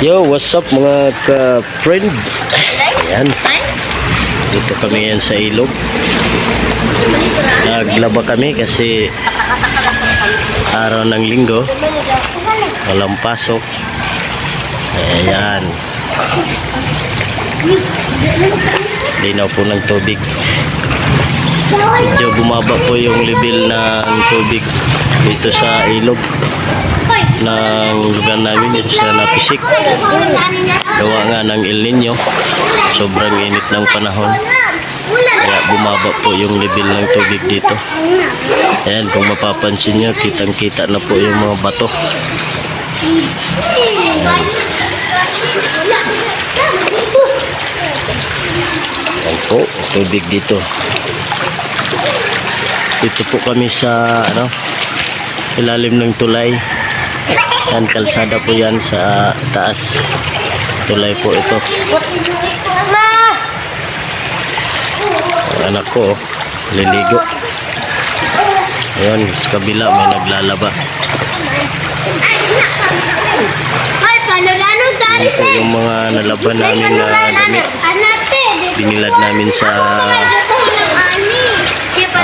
Yo, what's up mga ka-friend? Ayan, dito kami yan sa ilog. Naglaba kami kasi araw ng linggo, walang pasok. Ayan. Linaw po ng tubig. Medyo bumaba po yung level ng tubig dito sa ilog ng lugar namin dito sa Napisik. Gawa nga ng El Nino. Sobrang init ng panahon. Kaya bumaba po yung level ng tubig dito. Ayan, kung mapapansin nyo, kitang-kita na po yung mga bato. Ayan po, tubig dito. Dito po kami sa ano, ilalim ng tulay. Yan, kalsada po yan sa taas. Tulay po ito. Ang anak ko, oh, liligo. Ayun, sa kabila may naglalaba. Ay, panorano dari Ito yung mga nalaban namin na damit. Binilad namin sa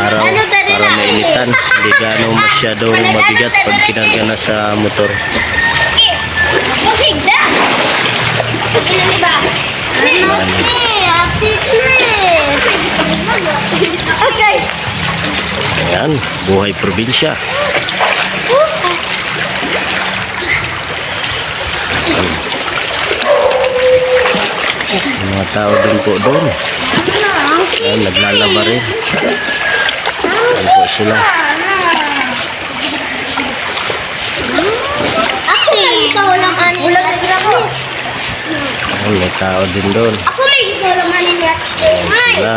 araw para mainitan. Hindi gano'ng masyadong mabigat pag kinagana sa motor. Okay. Ayan, buhay probinsya. Mga tao din po doon. Ayan, naglalaba rin. Ayan po sila. Ako lang ikaw lang ani. Ulang ako. Ayan, may tao din doon. Ako lang ikaw lang ani niya. Ay. Sila,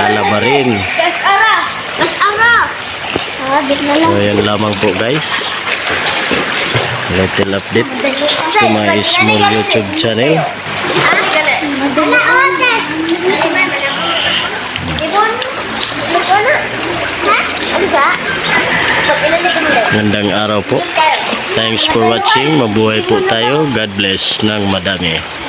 lalaba rin. Mas ara. Mas ara. Sabit na lang. So, yan lamang po guys. Little update to my small YouTube channel. Ah, gali. Gandang araw po. Thanks for watching. Mabuhay po tayo. God bless ng madami.